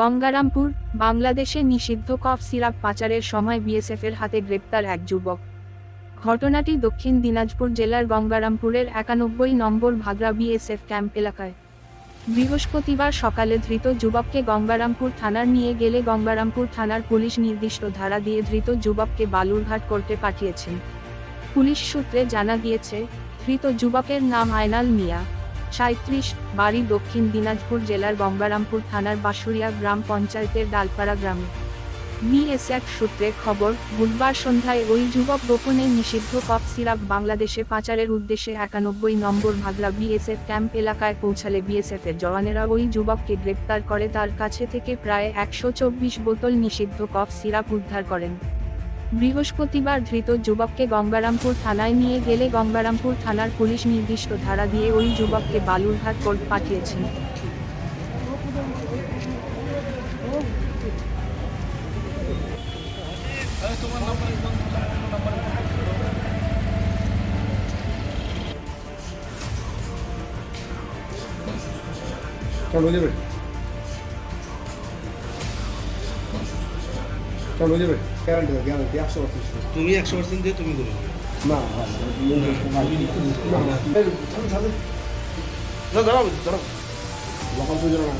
গঙ্গারামপুর, বাংলাদেশে নিষিদ্ধ cough syrup পাচারের সময় বিএসএফের হাতে গ্রেপ্তার এক যুবক। ঘটনাটি দক্ষিণ দিনাজপুর জেলার গঙ্গারামপুরের একানব্বই নম্বর ভাগরা বিএসএফ ক্যাম্প এলাকায়। বৃহস্পতিবার সকালে ধৃত যুবককে গঙ্গারামপুর থানার নিয়ে গেলে গঙ্গারামপুর থানার পুলিশ নির্দিষ্ট ধারা দিয়ে ধৃত যুবককে বালুরঘাট করতে পাঠিয়েছেন পুলিশ সূত্রে জানা গিয়েছে, ধৃত যুবকের নাম আয়নাল মিয়া। সাঁত্রিশ, বাড়ি দক্ষিণ দিনাজপুর জেলার গঙ্গারামপুর থানার বাঁশুড়িয়া গ্রাম পঞ্চায়েতের ডালপাড়া গ্রামে। বিএসএফ সূত্রে খবর, বুধবার সন্ধ্যায় ওই যুবক গোপনে নিষিদ্ধ কফ সিরাপ বাংলাদেশে পাচারের উদ্দেশ্যে একানব্বই নম্বর ভাগলা বিএসএফ ক্যাম্প এলাকায় পৌঁছালে বিএসএফ এর জওয়ানেরা ওই যুবককে গ্রেপ্তার করে তার কাছে থেকে প্রায় একশো চব্বিশ বোতল নিষিদ্ধ কফ সিরাপ উদ্ধার করেন। বৃহস্পতিবার ধৃত যুবককে গঙ্গারামপুর থানায় নিয়ে গেলে গঙ্গারামপুর থানার পুলিশ নির্দিষ্ট ধারা দিয়ে ওই যুবককে বালুরঘাট কোর্ট পাঠিয়েছেন যাবে চলো যাবে গ্যারান্টি গ্যারান্টি একশো পার্সেন্ট তুমি একশো পার্সেন্ট দিয়ে তুমি করে না না দাঁড়াও দাঁড়াও। লোকাল পুজো না